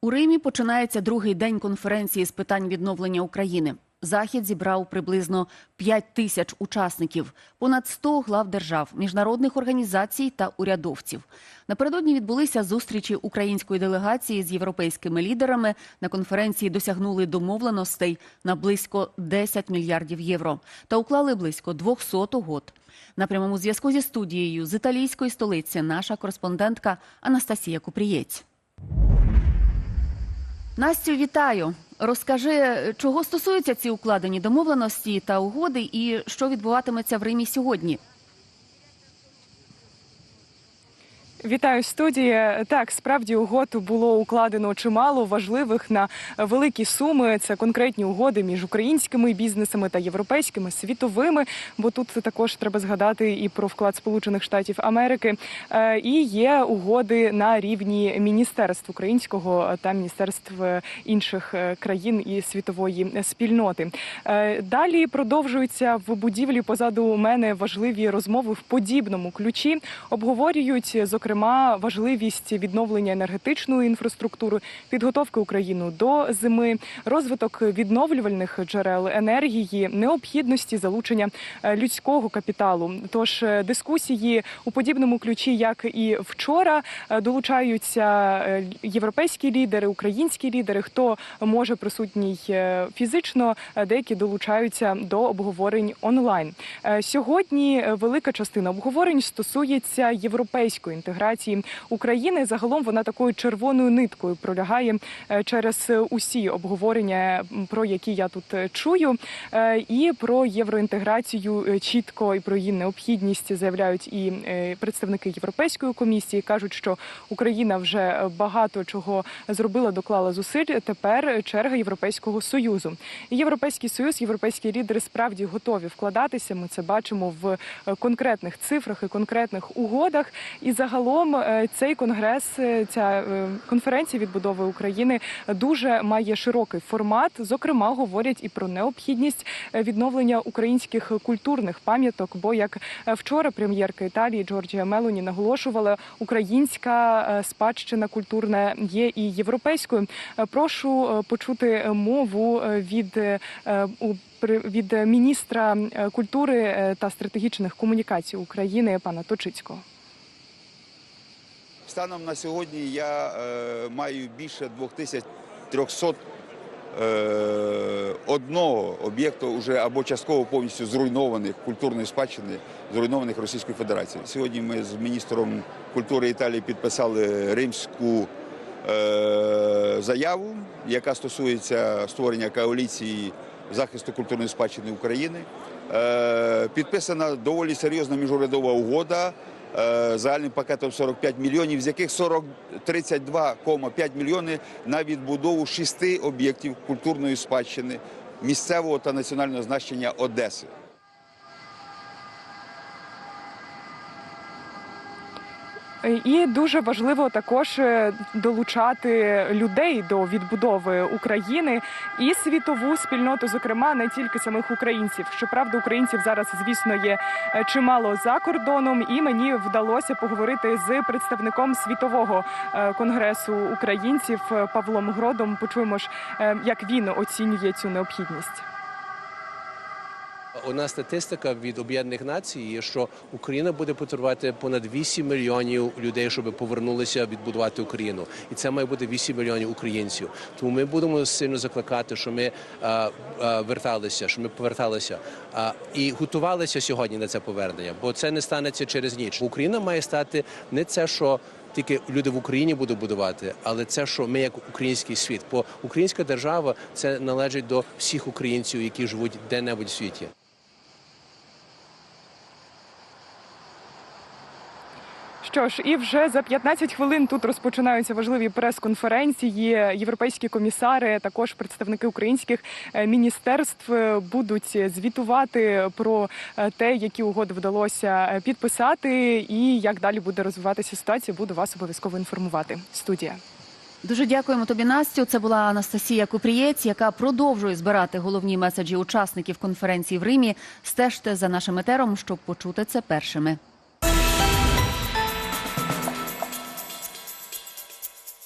У Римі починається другий день конференції з питань відновлення України. Захід зібрав приблизно 5 тисяч учасників, понад 100 глав держав, міжнародних організацій та урядовців. Напередодні відбулися зустрічі української делегації з європейськими лідерами. На конференції досягнули домовленостей на близько 10 мільярдів євро та уклали близько 200 угод. На прямому зв'язку зі студією з італійської столиці наша кореспондентка Анастасія Купрієць. Настю, вітаю. Розкажи, чого стосуються ці укладені домовленості та угоди, і що відбуватиметься в Римі сьогодні? Вітаю студії. Так, справді угод було укладено чимало важливих на великі суми. Це конкретні угоди між українськими бізнесами та європейськими світовими. Бо тут також треба згадати і про вклад Сполучених Штатів Америки. Е, І є угоди на рівні міністерств українського та міністерств інших е, країн і світової спільноти. Е, Далі продовжуються в будівлі позаду мене важливі розмови в подібному ключі. Обговорюють зокрема важливість відновлення енергетичної інфраструктури, підготовки України до зими, розвиток відновлювальних джерел енергії, необхідності залучення е, людського капіталу. Тож е, дискусії у подібному ключі, як і вчора, е, долучаються європейські лідери, українські лідери. Хто може присутній фізично, деякі долучаються до обговорень онлайн. Сьогодні велика частина обговорень стосується європейської інтеграції України. Загалом вона такою червоною ниткою пролягає е, через е, усі обговорення, про які я тут е, чую, і про євроінтеграцію чітко і про її необхідність заявляють і представники Європейської комісії. кажуть, що Україна вже багато чого зробила, доклала зусиль. Тепер черга Європейського союзу. Європейський союз, європейські лідери справді готові вкладатися. Ми це бачимо в конкретних цифрах і конкретних угодах. І загалом е, цей конгрес, е, ця е, конференція відбудови України дуже має широкий формат. Зокрема, говорять і про необхідність відновлення українських культурних пам'яток. Бо як вчора прем'єрка Італії Джорджія Мелоні наголошувала, українська спадщина культурна є і європейською. Прошу почути мову від від міністра культури та стратегічних комунікацій України пана Точицького. Станом на сьогодні я е, маю більше 2300 е, одного об'єкту вже або частково повністю зруйнованих культурної спадщини, зруйнованих Російською Федерацією. Сьогодні ми з міністром культури Італії підписали римську е, заяву, яка стосується створення коаліції захисту культурної спадщини України. Підписана доволі серйозна міжурядова угода загальним пакетом 45 мільйонів, з яких 40, 32,5 мільйони на відбудову шести об'єктів культурної спадщини місцевого та національного значення Одеси. І дуже важливо також е, долучати людей до відбудови України і світову спільноту, зокрема не тільки самих українців. Щоправда, українців зараз, звісно, є е, чимало за кордоном, і мені вдалося поговорити з представником світового е, конгресу українців Павлом Гродом. Почуємо ж, як він оцінює цю необхідність. Одна статистика від Об'єднаних Націй є, що Україна буде потребувати понад 8 мільйонів людей, щоб повернулися відбудувати Україну, і це має бути 8 мільйонів українців. Тому ми будемо сильно закликати, що ми а, а, верталися, що ми поверталися а, і готувалися сьогодні на це повернення, бо це не станеться через ніч. Україна має стати не це, що тільки люди в Україні будуть будувати, але це, що ми як український світ, бо українська держава це належить до всіх українців, які живуть де-небудь в світі. Що ж, і вже за 15 хвилин тут розпочинаються важливі прес-конференції. Європейські комісари, також представники українських е, міністерств е, будуть звітувати про е, те, які угоди вдалося підписати, і як далі буде розвиватися ситуація. Буду вас обов'язково інформувати. Студія. Дуже дякуємо тобі, Настю. Це була Анастасія Купрієць, яка продовжує збирати головні меседжі учасників конференції в Римі. Стежте за нашим етером, щоб почути це першими.